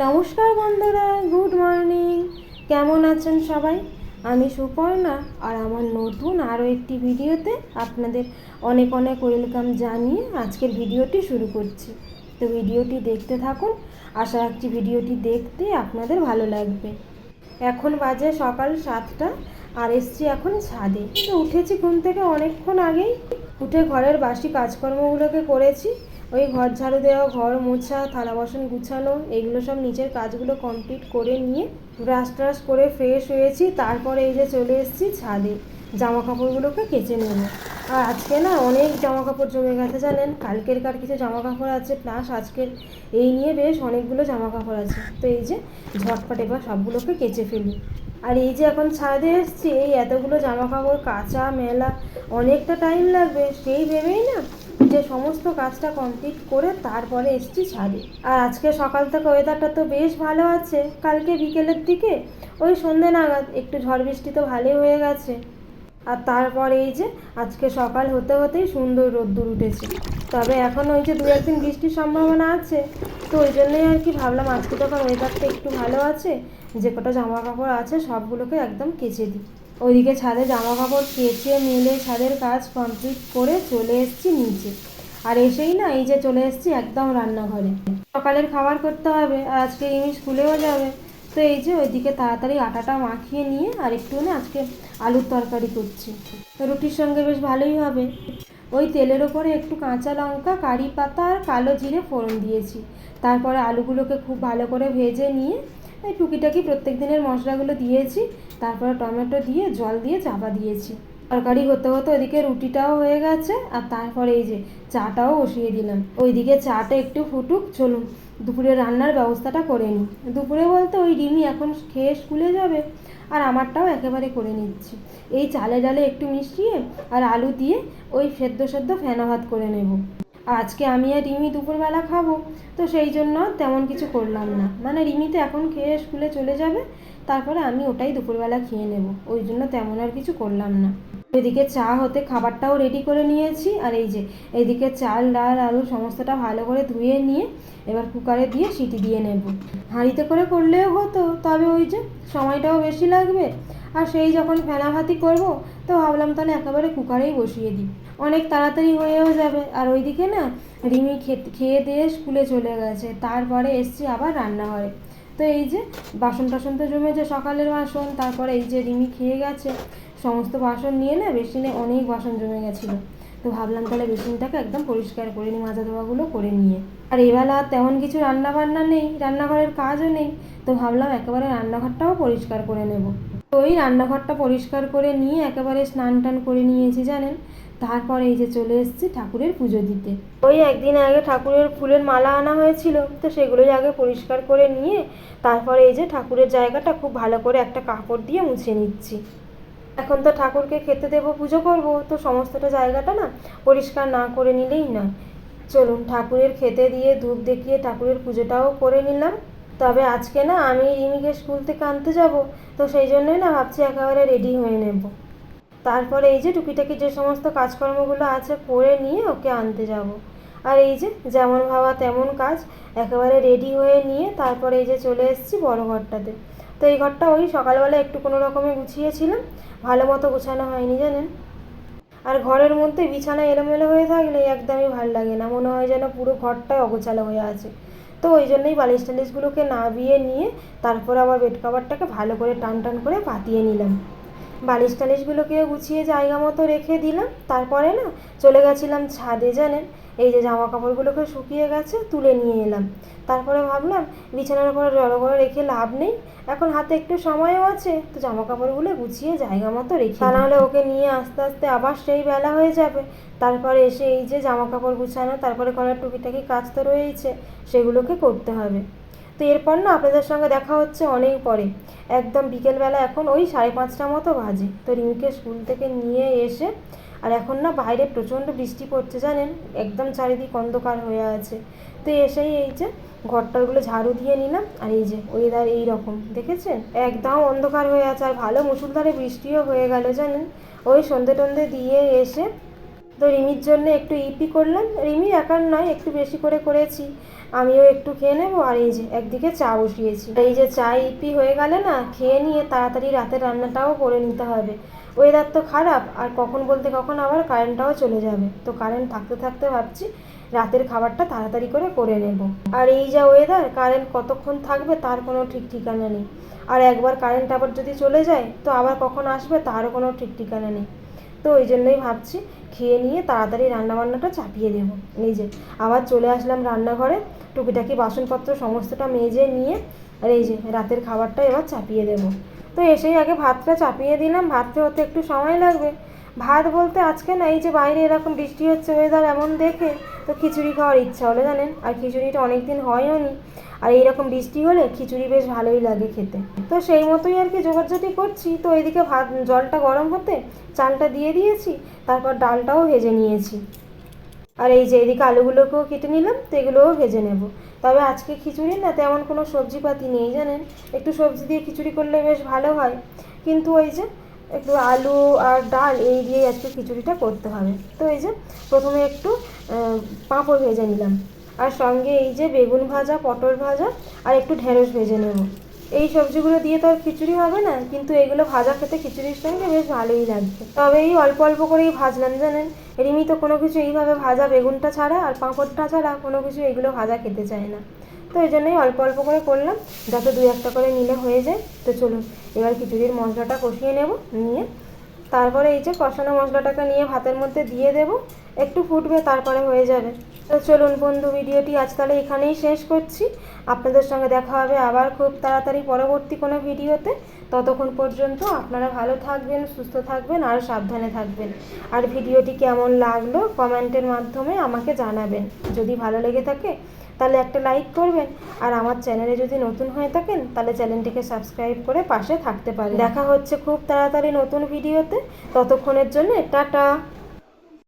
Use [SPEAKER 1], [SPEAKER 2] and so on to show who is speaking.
[SPEAKER 1] নমস্কার বন্ধুরা, good morning. কেমন আছেন সবাই? আমি সুপর্ণা আর আমার নতুন আরও একটি ভিডিওতে আপনাদের অনেক অনেক ওয়েলকাম জানিয়ে আজকের ভিডিওটি শুরু করছি। তো ভিডিওটি দেখতে থাকুন, আশা রাখছি ভিডিওটি দেখতে আপনাদের ভালো লাগবে। এখন বাজে সকাল সাতটা আর এসছি এখন ছাদে। তো উঠেছি ঘুম থেকে অনেকক্ষণ আগেই। উঠে ঘরের বাসি কাজকর্মগুলোকে করেছি। ওই ঘর ঝাড়ু দেওয়া, ঘর মোছা, থালা বাসন গুছানো, এগুলো সব নিচের কাজগুলো কমপ্লিট করে নিয়ে ব্রাশ ট্রাশ করে ফ্রেশ হয়েছি। তারপরে এই যে চলে এসেছি ছাদে জামা কাপড়গুলোকে কেচে নেব। আর আজকে না অনেক জামা কাপড় জমে গেছে জানেন? কালকের কার কিছু জামা কাপড় আছে প্লাস আজকের এই নিয়ে বেশ অনেকগুলো জামা কাপড় আছে। তো এই যে ঝটপট এবার সবগুলোকে কেচে ফেলি। আর এই যে এখন ছাদে এসছি, এই এতগুলো জামা কাপড় কাঁচা, মেলা, অনেকটা টাইম লাগবে। সেই ভেবেই না যে সমস্ত কাজটা কমপ্লিট করে তারপরে এসছি ছাদে। আর আজকে সকাল থেকে ওয়েদারটা তো বেশ ভালো আছে। কালকে বিকেলের দিকে ওই সন্ধে নাগাদ একটু ঝড় বৃষ্টি তো ভালোই হয়ে গেছে। আর তারপর এই যে আজকে সকাল হতে হতেই সুন্দর রোদ্দুর উঠেছে। তবে এখন ওই যে দু একদিন বৃষ্টির সম্ভাবনা আছে, তো ওই জন্যই আর কি ভাবলাম আজকে যখন ওয়েদারটা একটু ভালো আছে, যে কটা জামা কাপড় আছে সবগুলোকে একদম কেচে দিই। ওইদিকে ছাদে জামা কাপড় কেচে মিলে ছাদের কাজ কমপ্লিট করে চলে এসেছি নিচে। আর এসেই না এই যে চলে এসেছি একদম রান্নাঘরে। সকালের খাবার করতে হবে, আর আজকে রিমি স্কুলেও যাবে। তো এই যে ওইদিকে তাড়াতাড়ি আটাটা মাখিয়ে নিয়ে আর একটুখানি আজকে আলুর তরকারি করছি। তো রুটির সঙ্গে বেশ ভালোই হবে। ওই তেলের ওপরে একটু কাঁচা লঙ্কা, কারি পাতা আর কালো জিরে ফোড়ন দিয়েছি। তারপরে আলুগুলোকে খুব ভালো করে ভেজে নিয়ে এই টুকিটাকি প্রত্যেক দিনের মশলাগুলো দিয়েছি, তারপরে টমেটো দিয়ে, জল দিয়ে চাপা দিয়েছি। তরকারি হতে হতে ওইদিকে রুটিটাও হয়ে গেছে, আর তারপরে এই যে চাটাও বসিয়ে দিলাম। ওইদিকে চাটা একটু ফুটুক, চলুন দুপুরে রান্নার ব্যবস্থাটা করে নিই। দুপুরে বলতে ওই রিমি এখন খেয়ে স্কুলে যাবে, আর আমারটাও একেবারে করে নিচ্ছি। এই চালে ডালে একটু মিশিয়ে আর আলু দিয়ে ওই সেদ্ধ সেদ্ধ ফেনা ভাত করে নেব। আজকে আমি আর রিমি দুপুরবেলা খাব। তো সেই জন্য তেমন কিছু করলাম না। মানে রিমি তো এখন খেয়ে স্কুলে চলে যাবে, তারপরে আমি ওটাই দুপুরবেলা খেয়ে নেব। ওই জন্য তেমন আর কিছু করলাম না। এদিকে চা হতে খাবারটাও রেডি করে নিয়েছি, আর এই যে, এদিকে চাল, ডাল, আলু সমস্তটা ভালো করে ধুয়ে নিয়ে এবার কুকারে দিয়ে সিটি দিয়ে নেব। হাঁড়িতে করে করলেও হতো, তবে ওই যে, সময়টাও বেশি লাগবে। আর সেই যখন ফেনা ভাতি করব, তো ভাবলাম তাহলে একেবারে কুকারেই বসিয়ে দিই। অনেক তাড়াতাড়ি হয়েও যাবে। আর ওইদিকে না, রিমি খেয়ে দিয়ে স্কুলে চলে গেছে। তারপরে এসছি আবার রান্নাঘরে। তো এই যে, বাসন টাসন তো জমেছে সকালের বাসন, তারপরে এই যে রিমি খেয়ে গেছে, সমস্ত বাসন নিয়ে না বেসিনে অনেক বাসন জমে গেছিল। তো ভাবলাম তাহলে বেসিনটাকে একদম পরিষ্কার করে নিই মাজা ধোয়াগুলো করে নিয়ে। আর এবেলা তেমন কিছু রান্না বান্না নেই, রান্নাঘরের কাজও নেই। তো ভাবলাম একেবারে রান্নাঘরটাও পরিষ্কার করে নেব। তো ওই রান্নাঘরটা পরিষ্কার করে নিয়ে একেবারে স্নান টান করে নিয়েছি, জানেন? তারপরে এই যে চলে এসেছি ঠাকুরের পুজো দিতে। ওই একদিন আগে ঠাকুরের ফুলের মালা আনা হয়েছিল, তো সেগুলোই আগে পরিষ্কার করে নিয়ে তারপরে এই যে ঠাকুরের জায়গাটা খুব ভালো করে একটা কাপড় দিয়ে মুছে নিচ্ছি। এখন তো ঠাকুরকে খেতে দেবো, পুজো করব, তো সমস্তটা জায়গাটা না পরিষ্কার না করে নিলেই না চলুন ঠাকুরের খেতে দিয়ে ধূপ দেখিয়ে ঠাকুরের পুজোটাও করে নিলাম। তবে আজকে না আমি রিমিকে স্কুল থেকে আনতে যাব, তো সেই জন্যই না ভাবছি একেবারে রেডি হয়ে নেব। তারপরে এই যে টুকিটাকি যে সমস্ত কাজকর্মগুলো আছে, করে নিয়ে ওকে আনতে যাব। আর এই যে যেমন ভাবা তেমন কাজ, একেবারে রেডি হয়ে নিয়ে তারপরে এই যে চলে এসেছি বড় ঘরটাতে। তো এই ঘরটা ওই সকালবেলা একটু কোনো রকমে গুছিয়েছিলাম, ভালো মতো গোছানো হয়নি জানেন। আর ঘরের মধ্যে বিছানা এলোমেলো হয়ে থাকলে একদমই ভালো লাগে না, মনে হয় যেন পুরো ঘরটাই অগোছালো হয়ে আছে। তো ওই জন্যই বালিশ টালিশগুলোকে নাবিয়ে নিয়ে তারপর আবার বেড কাভারটাকে ভালো করে টান টান করে পাতিয়ে নিলাম। বালিশ টালিশগুলোকেও গুছিয়ে জায়গা মতো রেখে দিলাম। তারপরে না চলে গেছিলাম ছাদে, জানেন? এই যে জামা কাপড়গুলোকে শুকিয়ে গেছে, তুলে নিয়ে এলাম। তারপরে ভাবলাম বিছানার উপরে জড়ো করে রেখে লাভ নেই। এখন হাতে একটু সময়ও আছে, তো জামা কাপড়গুলো গুছিয়ে জায়গা মতো রেখে তা নাহলে ওকে নিয়ে আস্তে আস্তে আবার সেই বেলা হয়ে যাবে। তারপরে এসে এই যে জামা কাপড় গুছানো, তারপরে করার টুকিটাকি কাজ তো রয়েইছে, সেগুলোকে করতে হবে। তো এরপর না আপনাদের সঙ্গে দেখা হচ্ছে অনেক পরে। একদম বিকেলবেলা এখন ওই সাড়ে পাঁচটা মতো বাজে। তো রিমিকে স্কুল থেকে নিয়ে এসে, আর এখন না বাইরে প্রচণ্ড বৃষ্টি পড়ছে জানেন? একদম চারিদিক অন্ধকার হয়ে আছে। তো এসেই এই যে ঘরটারগুলো ঝাড়ু দিয়ে নিলাম, আর এই যে ওয়েদার এই রকম দেখেছেন? একদম অন্ধকার হয়ে আছে, আর ভালো মুসুলধারে বৃষ্টিও হয়ে গেল জানেন? ওই সন্ধে টন্ধে দিয়ে এসে তো রিমির জন্য একটু ইপি করলাম রিমি একার নয়, একটু বেশি করে করেছি। আমিও একটু খেয়ে নেব। আর এই যে একদিকে চা বসিয়েছি। এই যে চা ইপি হয়ে গেলে না, খেয়ে নিয়ে তাড়াতাড়ি রাতের রান্নাটাও করে নিতে হবে। ওয়েদার তো খারাপ, আর কখন বলতে কখন আবার কারেন্টটাও চলে যাবে। তো কারেন্ট থাকতে থাকতে ভাবছি, রাতের খাবারটা তাড়াতাড়ি করে করে নেব। আর এই যা ওয়েদার কারেন্ট কতক্ষণ থাকবে তার কোনো ঠিক ঠিকানা নেই। আর একবার কারেন্ট আবার যদি চলে যায়, তো আবার কখন আসবে তারও কোনো ঠিক ঠিকানা নেই। তো ওই জন্যই ভাবছি খেয়ে নিয়ে তাড়াতাড়ি রান্নাবান্নাটা চাপিয়ে দেবো নিজে। আবার চলে আসলাম রান্নাঘরে, টুকিটাকি বাসনপত্র সমস্তটা মেজে নিয়ে, আর এই যে রাতের খাবারটা এবার চাপিয়ে দেবো। তো এসেই আগে ভাতটা চাপিয়ে দিলাম, ভাতটা হতে একটু সময় লাগবে। ভাত বলতে আজকে না, এই যে বাইরে এরকম বৃষ্টি হচ্ছে ওয়েদার এমন দেখে, তো খিচুড়ি খাওয়ার ইচ্ছা হলো জানেন? আর খিচুড়িটা অনেক দিন হয়ও নি। আর এইরকম বৃষ্টি হলে খিচুড়ি বেশ ভালোই লাগে খেতে। তো সেই মতোই আর কি জোগাড়জাটি করছি। তো এইদিকে ভাত, জলটা গরম হতে চালটা দিয়ে দিয়েছি, তারপর ডালটাও ভেজে নিয়েছি। আর এই যে এদিকে আলুগুলোকেও কেটে নিলাম, তো এগুলোও ভেজে নেব। তবে আজকে খিচুড়ি না, তেমন কোনো সবজিপাতি নেই জানেন? একটু সবজি দিয়ে খিচুড়ি করলে বেশ ভালো হয়। কিন্তু ওই যে একটু আলু আর ডাল এই দিয়েই আজকে খিচুড়িটা করতে হবে। তো এই যে প্রথমে একটু পাঁপড় ভেজে নিলাম। আর সঙ্গে এই যে বেগুন ভাজা, পটল ভাজা আর একটু ঢেঁড়স ভেজে নেব। এই সবজিগুলো দিয়ে তো আর খিচুড়ি হবে না, কিন্তু এগুলো ভাজা খেতে খিচুড়ির সঙ্গে বেশ ভালোই লাগবে তবে এই অল্প অল্প করেই ভাজলাম, জানেন? রিমি তো কোনো কিছু এইভাবে ভাজা বেগুনটা ছাড়া আর পাঁপড়টা ছাড়া কোনো কিছু এগুলো ভাজা খেতে চায় না। তো এই জন্যই অল্প অল্প করে করলাম, যাতে দুই একটা করে নিলে হয়ে যায়। তো চলুন, এবার খিচুড়ির মশলাটা কষিয়ে নেব, নিয়ে তারপরে এই যে কষানো মশলাটাকে নিয়ে ভাতের মধ্যে দিয়ে দেব। একটু ফুটবে, তারপরে হয়ে যাবে। তো চলুন বন্ধু, ভিডিওটি আজ তাহলে এখানেই শেষ করছি। আপনাদের সঙ্গে দেখা হবে আবার খুব তাড়াতাড়ি পরবর্তী কোনো ভিডিওতে। ততক্ষণ পর্যন্ত আপনারা ভালো থাকবেন, সুস্থ থাকবেন আর সাবধানে থাকবেন। আর ভিডিওটি কেমন লাগল কমেন্টের মাধ্যমে আমাকে জানাবেন। যদি ভালো লেগে থাকে, তাহলে একটা লাইক করবেন। আর আমার চ্যানেলে যদি নতুন হয়ে থাকেন, তাহলে চ্যানেলটিকে সাবস্ক্রাইব করে পাশে থাকতে পারেন। দেখা হচ্ছে খুব তাড়াতাড়ি নতুন ভিডিওতে। ততক্ষণের জন্য টাটা।